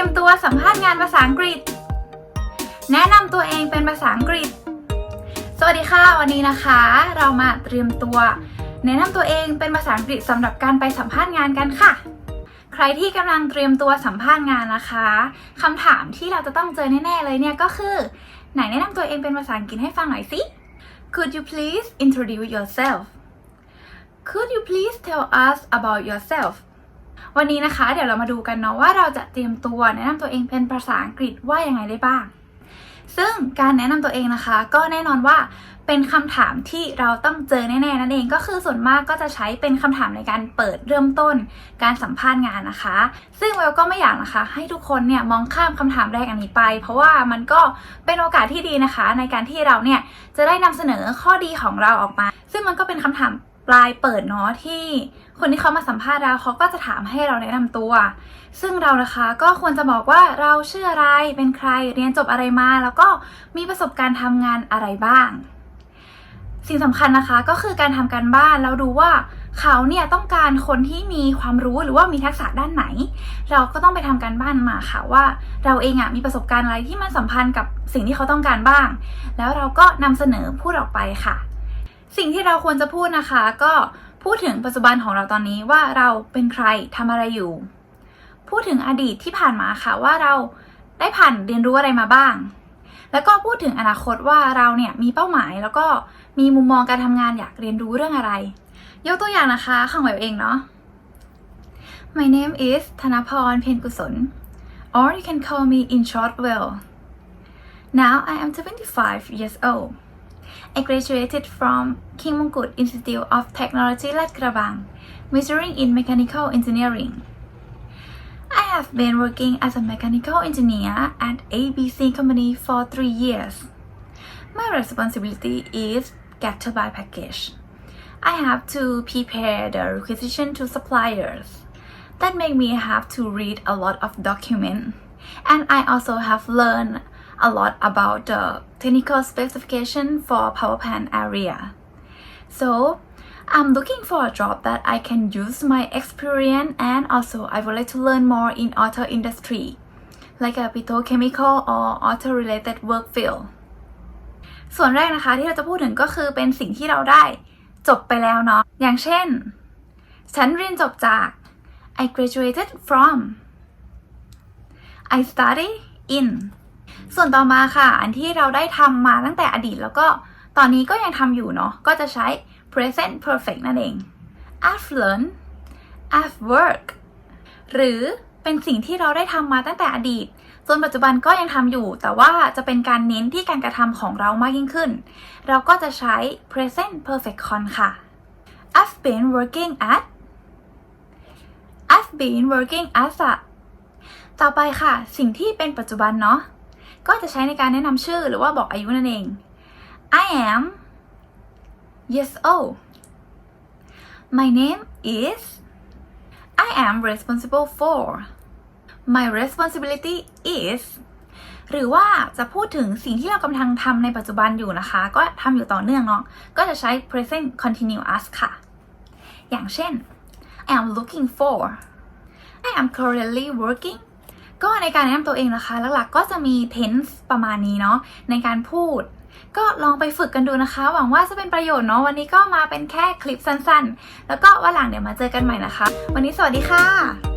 รียมตัวสัมภาษณ์งานภาษาอังกฤษ แนะนำตัวเองเป็นภาษาอังกฤษ สวัสดีค่ะ วันนี้นะคะ เรามาเตรียมตัว แนะนำตัวเองเป็นภาษาอังกฤษสำหรับการไปสัมภาษณ์งานกันค่ะ ใครที่กำลังเตรียมตัวสัมภาษณ์งานนะคะคำถามที่เราจะต้องเจอแน่ๆเลยเนี่ยก็คือ ไหนแนะนำตัวเองเป็นภาษาอังกฤษให้ฟังหน่อยสิ Could you please introduce yourself Could you please tell us about yourself วันนี้นะคะ เดี๋ยวเรามาดูกันเนาะว่าเราจะเตรียมตัวแนะนำตัวเองเป็นภาษาอังกฤษว่ายังไงได้บ้าง ซึ่งการแนะนำตัวเองนะคะ ก็แน่นอนว่าเป็นคำถามที่เราต้องเจอแน่ๆนั่นเองก็คือส่วนมากก็จะใช้เป็นคำถามในการเปิดเริ่มต้นการสัมภาษณ์งานนะคะ ซึ่งเวลก็ไม่อยากนะคะ ให้ทุกคนเนี่ยมองข้ามคำถามแรกอันนี้ไป เพราะว่ามันก็เป็นโอกาสที่ดีนะคะ ในการที่เราเนี่ยจะได้นำเสนอข้อดีของเราออกมา ซึ่งมันก็เป็นคำถาม ปลายเปิดเนาะที่คนที่เขามาสัมภาษณ์เราเขาก็จะถามให้เราแนะนำตัว ซึ่งเรานะคะก็ควรจะบอกว่าเราชื่ออะไรเป็นใครเรียนจบอะไรมา แล้วก็มีประสบการณ์ทำงานอะไรบ้าง สิ่งสำคัญนะคะก็คือการทำการบ้านแล้วดูว่าเขาเนี่ยต้องการคนที่มีความรู้หรือว่ามีทักษะด้านไหน เราก็ต้องไปทำการบ้านมาค่ะว่า เราเองอะมีประสบการณ์อะไรที่มันสัมพันธ์กับสิ่งที่เขาต้องการบ้าง แล้วเราก็นำเสนอพูดออกไปค่ะ สิ่งที่เราควรจะพูดนะคะ ก็พูดถึงปัจจุบันของเราตอนนี้ว่าเราเป็นใครทำอะไรอยู่ พูดถึงอดีตที่ผ่านมาค่ะว่าเราได้ผ่านเรียนรู้อะไรมาบ้าง แล้วก็พูดถึงอนาคตว่าเราเนี่ยมีเป้าหมายแล้วก็มีมุมมองการทำงานอยากเรียนรู้เรื่องอะไร ยกตัวอย่างนะคะของแบบเองเนาะ My name is ธนพร เพ็ญกุศล or you can call me in short well Now I am 25 years old I graduated from King Mongkut Institute of Technology Lat Krabang majoring in mechanical engineering I have been working as a mechanical engineer at ABC Company for three years. My responsibility is get to buy package. I have to prepare the requisition to suppliers. That make me have to read a lot of document. And I also have learned a lot about the technical specification for power plant area. So I'm looking for a job that I can use my experience and also I would like to learn more in auto industry, like a petrochemical or auto related work field. ส่วนแรกนะคะที่เราจะพูดถึงก็คือเป็นสิ่งที่เราได้จบไปแล้วเนาะ อย่างเช่น ฉันเรียนจบจาก I graduated from I study in ส่วนต่อมาค่ะ อันที่เราได้ทำมาตั้งแต่อดีตแล้วก็ตอนนี้ก็ยังทำอยู่เนาะก็จะใช้ present perfect นั่นเอง I've learned I've worked หรือเป็นสิ่งที่เราได้ทำมาตั้งแต่อดีตจนปัจจุบันก็ยังทำอยู่ แต่ว่าจะเป็นการเน้นที่การกระทำของเรามากยิ่งขึ้น เราก็จะใช้ present perfect con ค่ะ I've been working at I've been working as a ต่อไปค่ะ สิ่งที่เป็นปัจจุบันเนาะ ก็จะใช้ในการแนะนำชื่อหรือว่าบอกอายุนั่นเอง I am years old My name is I am responsible for My responsibility is หรือว่าจะพูดถึงสิ่งที่เรากำลังทำในปัจจุบันอยู่นะคะ ก็ทำอยู่ต่อเนื่องเนาะก็จะใช้ present continuous ค่ะ อย่างเช่น I am looking for I am currently working ก็ในการแนะนำตัวเองนะคะ หลักๆ ก็จะมี tense ประมาณนี้เนาะในการพูด ก็ลองไปฝึกกันดูนะคะ หวังว่าจะเป็นประโยชน์เนาะวันนี้ก็มาเป็นแค่คลิปสั้นๆ แล้วก็วันหลังเดี๋ยวมาเจอกันใหม่นะคะ วันนี้สวัสดีค่ะ